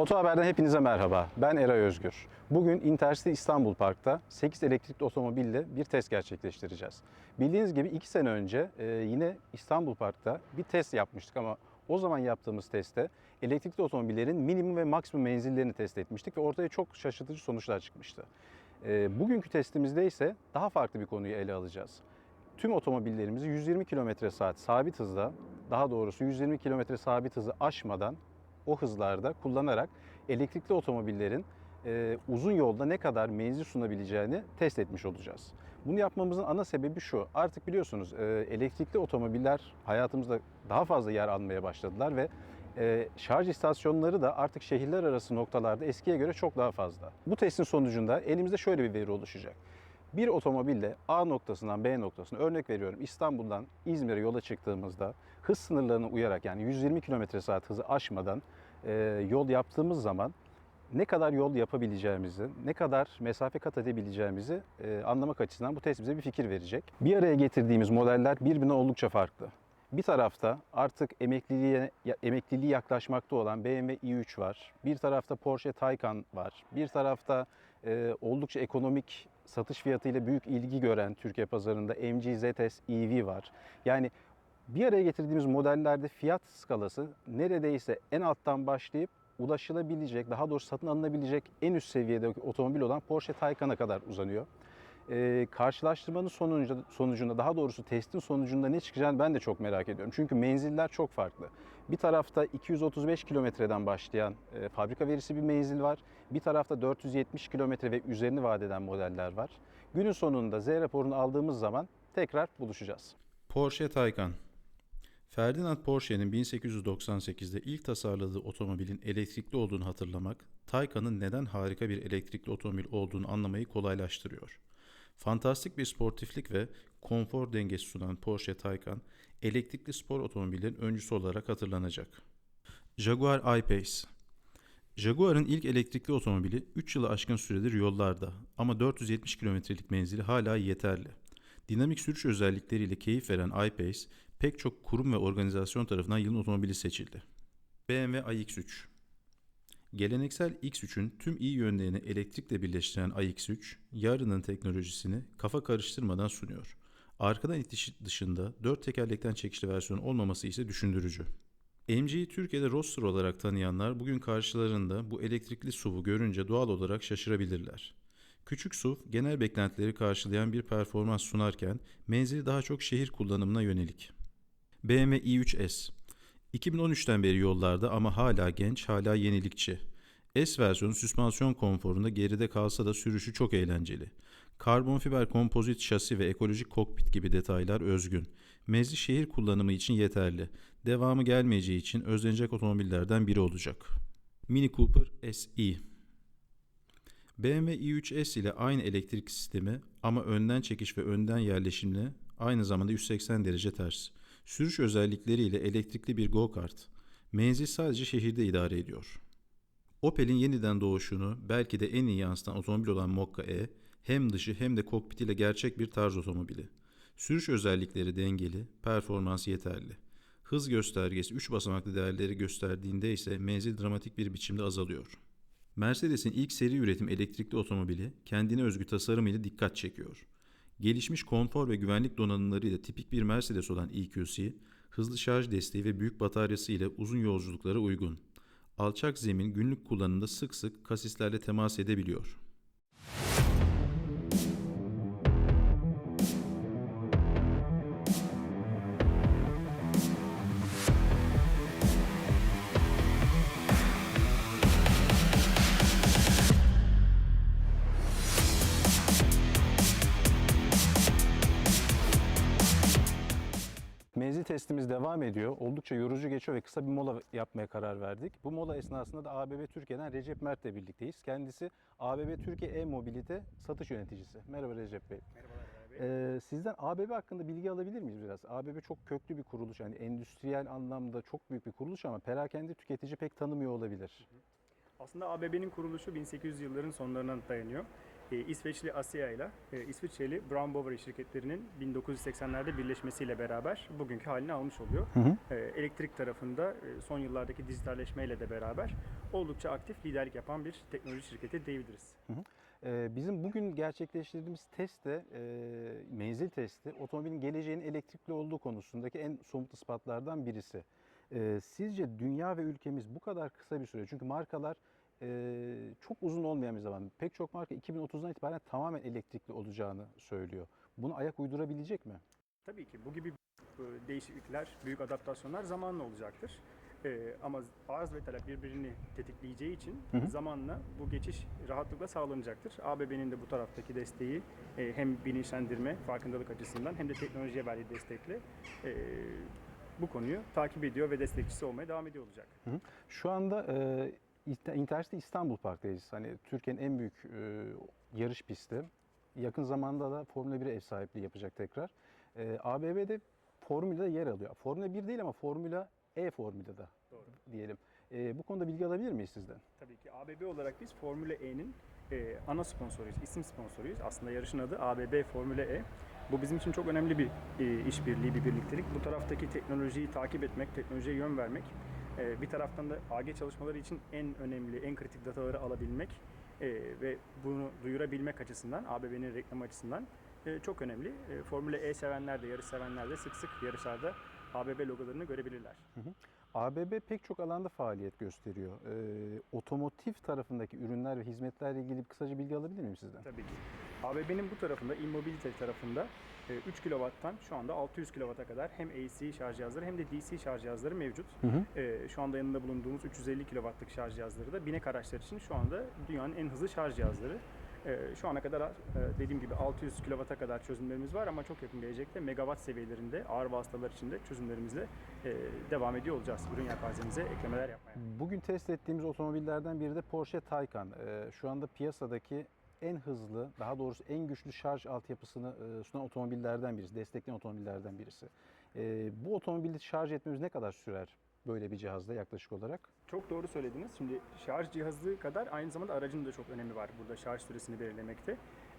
Oto Haber'den hepinize merhaba. Ben Eray Özgür. Bugün Intercity İstanbul Park'ta 8 elektrikli otomobille bir test gerçekleştireceğiz. Bildiğiniz gibi 2 sene önce e, yine İstanbul Park'ta bir test yapmıştık ama o zaman yaptığımız testte elektrikli otomobillerin minimum ve maksimum menzillerini test etmiştik ve ortaya çok şaşırtıcı sonuçlar çıkmıştı. E, bugünkü testimizde ise daha farklı bir konuyu ele alacağız. Tüm otomobillerimizi 120 km saat sabit hızda, daha doğrusu 120 km sabit hızı aşmadan o hızlarda kullanarak elektrikli otomobillerin e, uzun yolda ne kadar menzil sunabileceğini test etmiş olacağız. Bunu yapmamızın ana sebebi şu. Artık biliyorsunuz e, elektrikli otomobiller hayatımızda daha fazla yer almaya başladılar ve e, şarj istasyonları da artık şehirler arası noktalarda eskiye göre çok daha fazla. Bu testin sonucunda elimizde şöyle bir veri oluşacak. Bir otomobille A noktasından B noktasına örnek veriyorum İstanbul'dan İzmir'e yola çıktığımızda hız sınırlarına uyarak yani 120 km saat hızı aşmadan e, yol yaptığımız zaman ne kadar yol yapabileceğimizi, ne kadar mesafe kat edebileceğimizi e, anlamak açısından bu test bize bir fikir verecek. Bir araya getirdiğimiz modeller birbirine oldukça farklı. Bir tarafta artık emekliliğe emekliliği yaklaşmakta olan BMW i3 var. Bir tarafta Porsche Taycan var. Bir tarafta e, oldukça ekonomik satış fiyatıyla büyük ilgi gören Türkiye pazarında MG ZS EV var. Yani bir araya getirdiğimiz modellerde fiyat skalası neredeyse en alttan başlayıp ulaşılabilecek, daha doğrusu satın alınabilecek en üst seviyede otomobil olan Porsche Taycan'a kadar uzanıyor. Ee, karşılaştırmanın sonucunda, sonucunda, daha doğrusu testin sonucunda ne çıkacağını ben de çok merak ediyorum. Çünkü menziller çok farklı. Bir tarafta 235 kilometreden başlayan e, fabrika verisi bir menzil var. Bir tarafta 470 kilometre ve üzerini vaat eden modeller var. Günün sonunda Z raporunu aldığımız zaman tekrar buluşacağız. Porsche Taycan Ferdinand Porsche'nin 1898'de ilk tasarladığı otomobilin elektrikli olduğunu hatırlamak, Taycan'ın neden harika bir elektrikli otomobil olduğunu anlamayı kolaylaştırıyor. Fantastik bir sportiflik ve konfor dengesi sunan Porsche Taycan, elektrikli spor otomobillerin öncüsü olarak hatırlanacak. Jaguar I-Pace Jaguar'ın ilk elektrikli otomobili 3 yılı aşkın süredir yollarda ama 470 kilometrelik menzili hala yeterli. Dinamik sürüş özellikleriyle keyif veren I-Pace pek çok kurum ve organizasyon tarafından yılın otomobili seçildi. BMW iX3 Geleneksel X3'ün tüm iyi yönlerini elektrikle birleştiren iX3, yarının teknolojisini kafa karıştırmadan sunuyor. Arkadan itiş dışında dört tekerlekten çekişli versiyon olmaması ise düşündürücü. MG'yi Türkiye'de roster olarak tanıyanlar bugün karşılarında bu elektrikli SUV'u görünce doğal olarak şaşırabilirler. Küçük SUV genel beklentileri karşılayan bir performans sunarken menzili daha çok şehir kullanımına yönelik. BMW i3S 2013'ten beri yollarda ama hala genç, hala yenilikçi. S versiyonu süspansiyon konforunda geride kalsa da sürüşü çok eğlenceli. Karbon fiber kompozit şasi ve ekolojik kokpit gibi detaylar özgün. Mezli şehir kullanımı için yeterli. Devamı gelmeyeceği için özlenecek otomobillerden biri olacak. Mini Cooper SE BMW i3S ile aynı elektrik sistemi ama önden çekiş ve önden yerleşimle aynı zamanda 180 derece ters. Sürüş özellikleriyle elektrikli bir go-kart. Menzil sadece şehirde idare ediyor. Opel'in yeniden doğuşunu belki de en iyi yansıtan otomobil olan Mokka E, hem dışı hem de kokpitiyle gerçek bir tarz otomobili. Sürüş özellikleri dengeli, performans yeterli. Hız göstergesi 3 basamaklı değerleri gösterdiğinde ise menzil dramatik bir biçimde azalıyor. Mercedes'in ilk seri üretim elektrikli otomobili kendine özgü tasarımıyla dikkat çekiyor. Gelişmiş konfor ve güvenlik donanımlarıyla tipik bir Mercedes olan EQC, hızlı şarj desteği ve büyük bataryası ile uzun yolculuklara uygun. Alçak zemin günlük kullanımda sık sık kasislerle temas edebiliyor. Testimiz devam ediyor. Oldukça yorucu geçiyor ve kısa bir mola yapmaya karar verdik. Bu mola esnasında da ABB Türkiye'den Recep Mert'le birlikteyiz. Kendisi ABB Türkiye E-Mobilite satış yöneticisi. Merhaba Recep Bey. Merhabalar Eray Bey. Ee, sizden ABB hakkında bilgi alabilir miyiz biraz? ABB çok köklü bir kuruluş. Yani endüstriyel anlamda çok büyük bir kuruluş ama perakende tüketici pek tanımıyor olabilir. Aslında ABB'nin kuruluşu 1800 yılların sonlarına dayanıyor. E, İsveçli ASEA ile e, İsviçreli Brown Boveri şirketlerinin 1980'lerde birleşmesiyle beraber bugünkü halini almış oluyor. Hı hı. E, elektrik tarafında son yıllardaki dijitalleşmeyle de beraber oldukça aktif liderlik yapan bir teknoloji şirketi diyebiliriz. Ee, bizim bugün gerçekleştirdiğimiz test de menzil testi otomobilin geleceğinin elektrikli olduğu konusundaki en somut ispatlardan birisi. Sizce dünya ve ülkemiz bu kadar kısa bir süre çünkü markalar e, çok uzun olmayan bir zaman pek çok marka 2030'dan itibaren tamamen elektrikli olacağını söylüyor. Bunu ayak uydurabilecek mi? Tabii ki bu gibi değişiklikler, büyük adaptasyonlar zamanla olacaktır. E, ama arz ve talep birbirini tetikleyeceği için Hı hı. zamanla bu geçiş rahatlıkla sağlanacaktır. ABB'nin de bu taraftaki desteği e, hem bilinçlendirme, farkındalık açısından hem de teknolojiye verdiği destekle e, bu konuyu takip ediyor ve destekçisi olmaya devam ediyor olacak. Şu anda e, Intercity İstanbul Park'tayız. Hani Türkiye'nin en büyük e, yarış pisti. Yakın zamanda da Formula 1'e ev sahipliği yapacak tekrar. E, ABB'de Formula'da yer alıyor. Formula 1 değil ama Formula E Formula'da Doğru. diyelim. E, bu konuda bilgi alabilir miyiz sizden? Tabii ki ABB olarak biz Formula E'nin e, ana sponsoruyuz, isim sponsoruyuz. Aslında yarışın adı ABB Formula E. Bu bizim için çok önemli bir e, işbirliği, bir birliktelik. Bu taraftaki teknolojiyi takip etmek, teknolojiye yön vermek, bir taraftan da AG çalışmaları için en önemli, en kritik dataları alabilmek e, ve bunu duyurabilmek açısından, ABB'nin reklamı açısından e, çok önemli. E, Formula E sevenler de, yarış sevenler de sık sık yarışlarda ABB logolarını görebilirler. ABB pek çok alanda faaliyet gösteriyor. E, otomotiv tarafındaki ürünler ve hizmetlerle ilgili kısaca bilgi alabilir miyim sizden? Tabii ki. ABB'nin bu tarafında, e-mobility tarafında 3 kW'tan şu anda 600 kW'a kadar hem AC şarj cihazları hem de DC şarj cihazları mevcut. Hı hı. E, Şu anda yanında bulunduğumuz 350 kW'lık şarj cihazları da binek araçlar için şu anda dünyanın en hızlı şarj cihazları. E, Şu ana kadar e, dediğim gibi 600 kW'a kadar çözümlerimiz var ama çok yakın gelecekte megawatt seviyelerinde ağır vasıtalar için de çözümlerimizle e, devam ediyor olacağız. Ürün yelpazemize eklemeler yapmaya. Bugün test ettiğimiz otomobillerden biri de Porsche Taycan. Ee, şu anda piyasadaki en hızlı, daha doğrusu en güçlü şarj altyapısını e, sunan otomobillerden birisi, destekleyen otomobillerden birisi. Ee, bu otomobili şarj etmemiz ne kadar sürer böyle bir cihazda yaklaşık olarak? Çok doğru söylediniz. Şimdi şarj cihazı kadar aynı zamanda aracın da çok önemi var burada şarj süresini belirlemekte.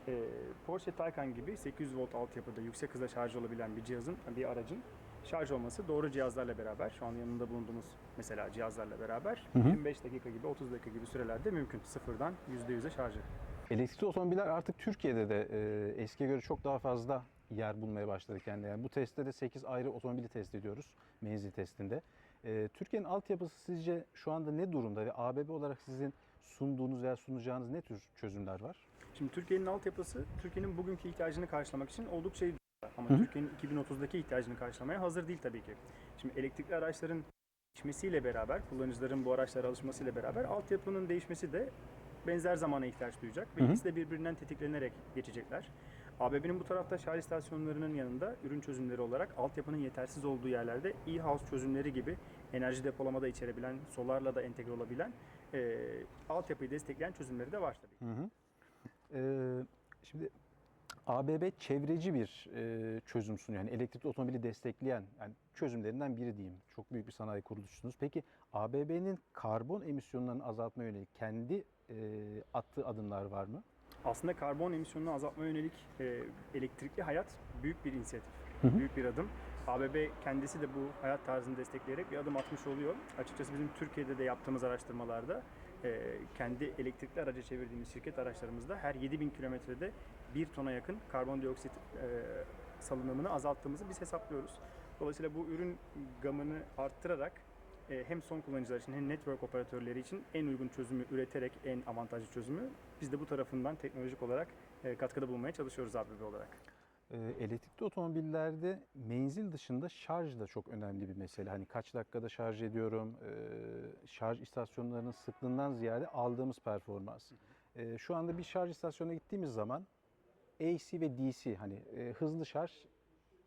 Ee, Porsche Taycan gibi 800 volt altyapıda yüksek hızda şarj olabilen bir cihazın, bir aracın şarj olması doğru cihazlarla beraber, şu an yanında bulunduğumuz mesela cihazlarla beraber Hı hı. 25 dakika gibi 30 dakika gibi sürelerde mümkün. Sıfırdan %100'e şarjı. Elektrikli otomobiller artık Türkiye'de de e, eskiye göre çok daha fazla yer bulmaya başladı kendine. Yani bu testte de 8 ayrı otomobili test ediyoruz menzil testinde. E, Türkiye'nin altyapısı sizce şu anda ne durumda ve ABB olarak sizin sunduğunuz veya sunacağınız ne tür çözümler var? Şimdi Türkiye'nin altyapısı Türkiye'nin bugünkü ihtiyacını karşılamak için oldukça iyi. Ama. Türkiye'nin 2030'daki ihtiyacını karşılamaya hazır değil tabii ki. Şimdi elektrikli araçların değişmesiyle beraber, kullanıcıların bu araçlara alışmasıyla beraber altyapının değişmesi de benzer zamana ihtiyaç duyacak ve Hı hı. ikisi de birbirinden tetiklenerek geçecekler. ABB'nin bu tarafta şarj istasyonlarının yanında ürün çözümleri olarak altyapının yetersiz olduğu yerlerde e-house çözümleri gibi enerji depolamada içerebilen, solarla da entegre olabilen e, altyapıyı destekleyen çözümleri de var tabii. Hı hı. Ee, şimdi ABB çevreci bir e, çözüm sunuyor. Yani elektrikli otomobili destekleyen yani çözümlerinden biri diyeyim. Çok büyük bir sanayi kuruluşsunuz. Peki ABB'nin karbon emisyonlarını azaltmaya yönelik kendi e, attığı adımlar var mı? Aslında karbon emisyonunu azaltmaya yönelik e, elektrikli hayat büyük bir inisiyatif, Hı hı. büyük bir adım. ABB kendisi de bu hayat tarzını destekleyerek bir adım atmış oluyor. Açıkçası bizim Türkiye'de de yaptığımız araştırmalarda e, kendi elektrikli araca çevirdiğimiz şirket araçlarımızda her 7000 kilometrede 1 tona yakın karbondioksit e, salınımını azalttığımızı biz hesaplıyoruz. Dolayısıyla bu ürün gamını arttırarak hem son kullanıcılar için hem network operatörleri için en uygun çözümü üreterek en avantajlı çözümü biz de bu tarafından teknolojik olarak e, katkıda bulunmaya çalışıyoruz ABB olarak. Ee, elektrikli otomobillerde menzil dışında şarj da çok önemli bir mesele. Hani kaç dakikada şarj ediyorum, e, şarj istasyonlarının sıklığından ziyade aldığımız performans. E, şu anda bir şarj istasyonuna gittiğimiz zaman AC ve DC hani e, hızlı şarj,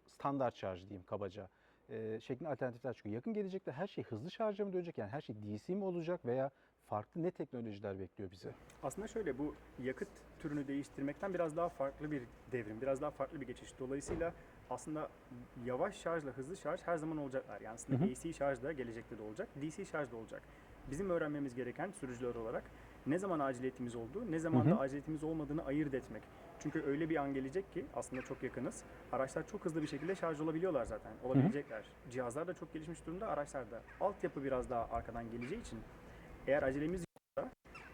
standart şarj diyeyim kabaca e, şeklinde alternatifler çıkıyor. Yakın gelecekte her şey hızlı şarja mı dönecek? Yani her şey DC mi olacak veya farklı ne teknolojiler bekliyor bizi? Aslında şöyle bu yakıt türünü değiştirmekten biraz daha farklı bir devrim, biraz daha farklı bir geçiş. Dolayısıyla aslında yavaş şarjla hızlı şarj her zaman olacaklar. Yani aslında Hı hı. AC şarj da gelecekte de olacak, DC şarj da olacak. Bizim öğrenmemiz gereken sürücüler olarak ne zaman aciliyetimiz olduğu, ne zaman Hı hı. da aciliyetimiz olmadığını ayırt etmek. Çünkü öyle bir an gelecek ki aslında çok yakınız. Araçlar çok hızlı bir şekilde şarj olabiliyorlar zaten. Olabilecekler. Cihazlar da çok gelişmiş durumda. Araçlarda altyapı biraz daha arkadan geleceği için eğer acelemiz yoksa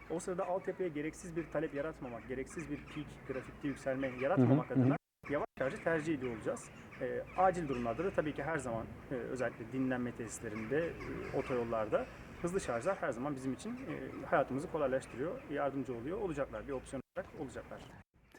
o sırada altyapıya gereksiz bir talep yaratmamak, gereksiz bir peak grafikte yükselme yaratmamak Hı hı, hı. adına yavaş şarjı tercih ediyor olacağız. Ee, acil durumlarda da tabii ki her zaman e, özellikle dinlenme tesislerinde, e, otoyollarda hızlı şarjlar her zaman bizim için e, hayatımızı kolaylaştırıyor, yardımcı oluyor. Olacaklar, bir opsiyon olarak olacaklar.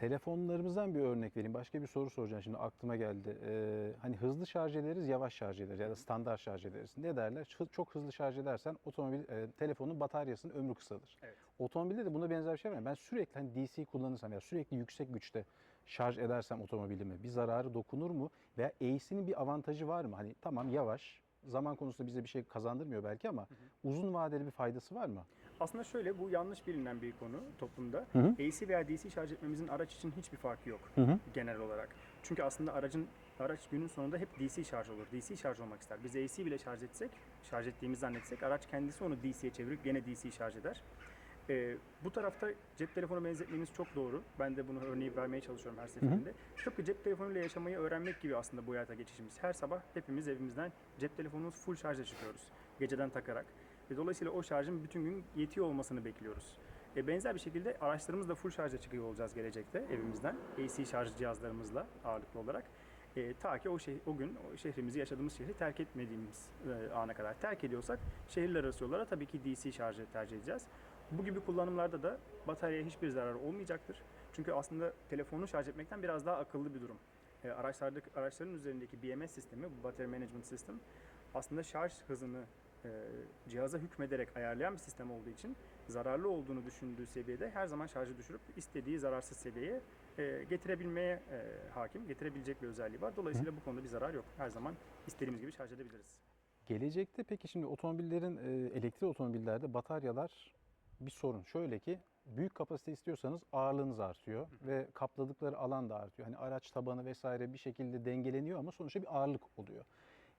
Telefonlarımızdan bir örnek vereyim. Başka bir soru soracağım şimdi aklıma geldi. Ee, hani hızlı şarj ederiz, yavaş şarj ederiz ya da standart şarj ederiz. Ne derler? Hı- Çok hızlı şarj edersen otomobil e, telefonun bataryasının ömrü kısalır. Evet. Otomobilde de buna benzer bir şey var. Ben sürekli hani DC kullanırsam ya sürekli yüksek güçte şarj edersem otomobilime bir zararı dokunur mu? Veya AC'nin bir avantajı var mı? Hani tamam yavaş, zaman konusunda bize bir şey kazandırmıyor belki ama uzun vadeli bir faydası var mı? Aslında şöyle bu yanlış bilinen bir konu toplumda. Hı hı. AC veya DC şarj etmemizin araç için hiçbir farkı yok Hı hı. genel olarak. Çünkü aslında aracın araç günün sonunda hep DC şarj olur. DC şarj olmak ister. Biz AC bile şarj etsek, şarj ettiğimizi zannetsek araç kendisi onu DC'ye çevirip gene DC şarj eder. Ee, bu tarafta cep telefonu benzetmeniz çok doğru. Ben de bunu örneği vermeye çalışıyorum her seferinde. Tıpkı cep telefonuyla yaşamayı öğrenmek gibi aslında bu hayata geçişimiz. Her sabah hepimiz evimizden cep telefonumuz full şarja çıkıyoruz. Geceden takarak. Ve dolayısıyla o şarjın bütün gün yetiyor olmasını bekliyoruz. E, benzer bir şekilde araçlarımız da full şarja çıkıyor olacağız gelecekte evimizden. AC şarj cihazlarımızla ağırlıklı olarak. E, ta ki o, şeh- o gün o şehrimizi, yaşadığımız şehri terk etmediğimiz e, ana kadar. Terk ediyorsak şehirler arası yollara tabii ki DC şarjı tercih edeceğiz. Bu gibi kullanımlarda da bataryaya hiçbir zarar olmayacaktır. Çünkü aslında telefonu şarj etmekten biraz daha akıllı bir durum. E, araçlardaki, araçların üzerindeki BMS sistemi, bu Battery Management System, aslında şarj hızını e, cihaza hükmederek ayarlayan bir sistem olduğu için zararlı olduğunu düşündüğü seviyede her zaman şarjı düşürüp istediği zararsız seviyeye e, getirebilmeye e, hakim, getirebilecek bir özelliği var. Dolayısıyla bu konuda bir zarar yok. Her zaman istediğimiz gibi şarj edebiliriz. Gelecekte peki şimdi otomobillerin e, elektrikli otomobillerde bataryalar bir sorun. Şöyle ki büyük kapasite istiyorsanız ağırlığınız artıyor ve kapladıkları alan da artıyor. Hani araç tabanı vesaire bir şekilde dengeleniyor ama sonuçta bir ağırlık oluyor.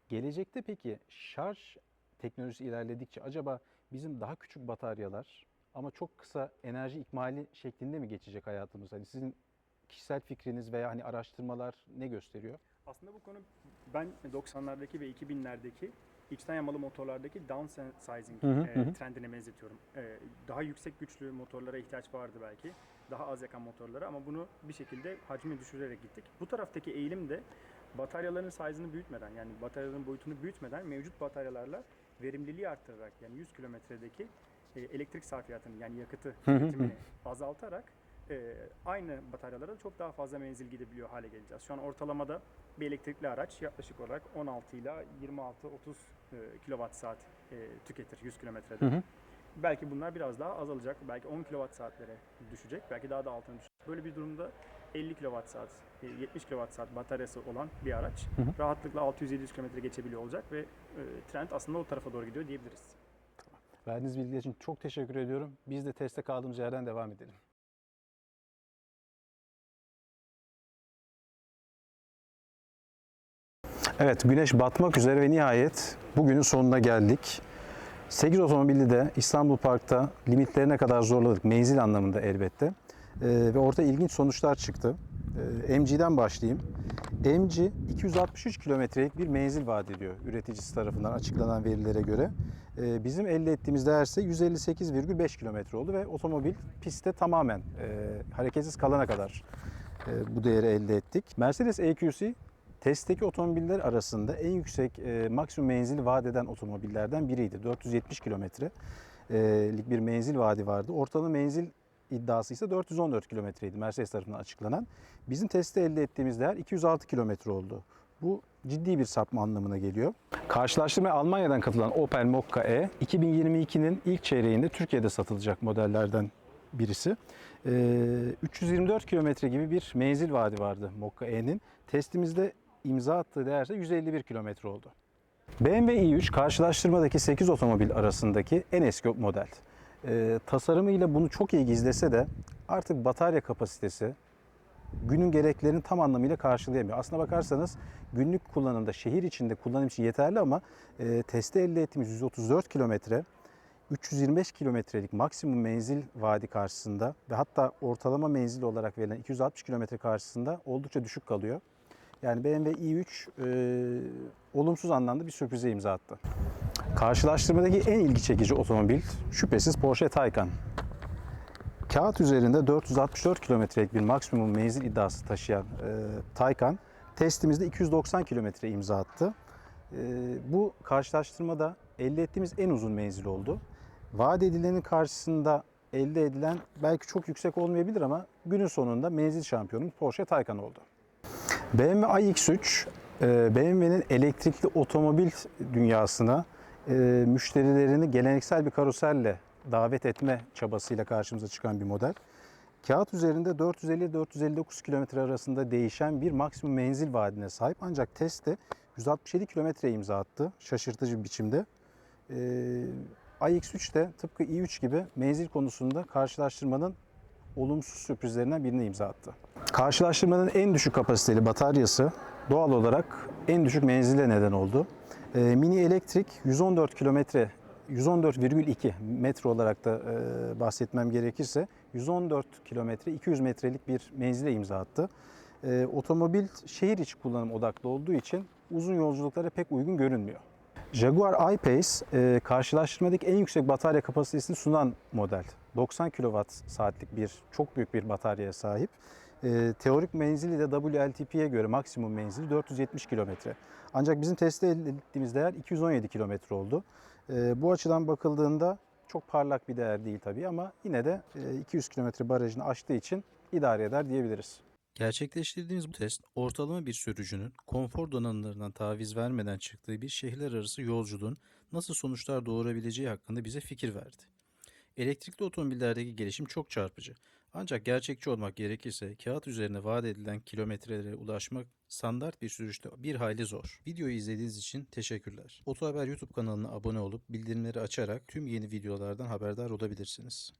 Gelecekte peki şarj teknolojisi ilerledikçe acaba bizim daha küçük bataryalar ama çok kısa enerji ikmali şeklinde mi geçecek hayatımız? Hani sizin kişisel fikriniz veya hani araştırmalar ne gösteriyor? Aslında bu konu ben 90'lardaki ve 2000'lerdeki içten yanmalı motorlardaki downsizing Hı hı, e, hı trendine benzetiyorum. E, daha yüksek güçlü motorlara ihtiyaç vardı belki. Daha az yakan motorlara ama bunu bir şekilde hacmi düşürerek gittik. Bu taraftaki eğilim de bataryaların size'ını büyütmeden yani bataryaların boyutunu büyütmeden mevcut bataryalarla verimliliği arttırarak yani 100 kilometredeki e, elektrik sarfiyatını yani yakıtı tüketimini azaltarak e, aynı bataryalara çok daha fazla menzil gidebiliyor hale geleceğiz. Şu an ortalamada bir elektrikli araç yaklaşık olarak 16 ile 26-30 e, kilowatt saat e, tüketir 100 kilometrede. Hı hı. Belki bunlar biraz daha azalacak. Belki 10 kilowatt saatlere düşecek. Belki daha da altına düşecek. Böyle bir durumda 50 kilowatt saat, e, 70 kilowatt saat bataryası olan bir araç Hı hı. rahatlıkla 600-700 kilometre geçebiliyor olacak ve e, trend aslında o tarafa doğru gidiyor diyebiliriz. Verdiğiniz bilgiler için çok teşekkür ediyorum. Biz de teste kaldığımız yerden devam edelim. Evet, güneş batmak üzere ve nihayet bugünün sonuna geldik. 8 otomobili de İstanbul Park'ta limitlerine kadar zorladık. Menzil anlamında elbette. Ee, ve orada ilginç sonuçlar çıktı. Ee, MG'den başlayayım. MG 263 kilometrelik bir menzil vaat ediyor üreticisi tarafından açıklanan verilere göre. Ee, bizim elde ettiğimiz değer ise 158,5 kilometre oldu ve otomobil pistte tamamen e, hareketsiz kalana kadar e, bu değeri elde ettik. Mercedes EQC testteki otomobiller arasında en yüksek e, maksimum menzil vaat eden otomobillerden biriydi. 470 kilometrelik bir menzil vaadi vardı. Ortalama menzil iddiası ise 414 kilometreydi Mercedes tarafından açıklanan. Bizim testte elde ettiğimiz değer 206 kilometre oldu. Bu ciddi bir sapma anlamına geliyor. Karşılaştırmaya Almanya'dan katılan Opel Mokka E 2022'nin ilk çeyreğinde Türkiye'de satılacak modellerden birisi. Ee, 324 kilometre gibi bir menzil vaadi vardı Mokka E'nin. Testimizde imza attığı değer ise 151 kilometre oldu. BMW i3 karşılaştırmadaki 8 otomobil arasındaki en eski model. Ee, tasarımıyla bunu çok iyi gizlese de artık batarya kapasitesi günün gereklerini tam anlamıyla karşılayamıyor. Aslına bakarsanız günlük kullanımda şehir içinde kullanım için yeterli ama e, testte elde ettiğimiz 134 kilometre 325 kilometrelik maksimum menzil vaadi karşısında ve hatta ortalama menzil olarak verilen 260 kilometre karşısında oldukça düşük kalıyor. Yani BMW i3 e, olumsuz anlamda bir sürprize imza attı. Karşılaştırmadaki en ilgi çekici otomobil şüphesiz Porsche Taycan. Kağıt üzerinde 464 kilometrelik bir maksimum menzil iddiası taşıyan e, Taycan testimizde 290 kilometre imza attı. E, bu karşılaştırmada elde ettiğimiz en uzun menzil oldu. Vaat edilenin karşısında elde edilen belki çok yüksek olmayabilir ama günün sonunda menzil şampiyonu Porsche Taycan oldu. BMW iX3 e, BMW'nin elektrikli otomobil dünyasına e, müşterilerini geleneksel bir karoselle davet etme çabasıyla karşımıza çıkan bir model. Kağıt üzerinde 450-459 kilometre arasında değişen bir maksimum menzil vaadine sahip ancak testte 167 kilometre imza attı şaşırtıcı bir biçimde. Ee, iX3 de tıpkı i3 gibi menzil konusunda karşılaştırmanın olumsuz sürprizlerinden birini imza attı. Karşılaştırmanın en düşük kapasiteli bataryası doğal olarak en düşük menzile neden oldu. Ee, mini elektrik 114 kilometre 114,2 metre olarak da e, bahsetmem gerekirse 114 kilometre 200 metrelik bir menzile imza attı. E, otomobil şehir içi kullanım odaklı olduğu için uzun yolculuklara pek uygun görünmüyor. Jaguar I-Pace e, karşılaştırmadaki en yüksek batarya kapasitesini sunan model. 90 kWh saatlik bir çok büyük bir bataryaya sahip. E, teorik menzili de WLTP'ye göre maksimum menzili 470 kilometre. Ancak bizim elde ettiğimiz değer 217 kilometre oldu. E, bu açıdan bakıldığında çok parlak bir değer değil tabii ama yine de e, 200 kilometre barajını aştığı için idare eder diyebiliriz. Gerçekleştirdiğimiz bu test, ortalama bir sürücünün konfor donanımlarından taviz vermeden çıktığı bir şehirler arası yolculuğun nasıl sonuçlar doğurabileceği hakkında bize fikir verdi. Elektrikli otomobillerdeki gelişim çok çarpıcı. Ancak gerçekçi olmak gerekirse kağıt üzerine vaat edilen kilometrelere ulaşmak standart bir sürüşte bir hayli zor. Videoyu izlediğiniz için teşekkürler. Oto Haber YouTube kanalına abone olup bildirimleri açarak tüm yeni videolardan haberdar olabilirsiniz.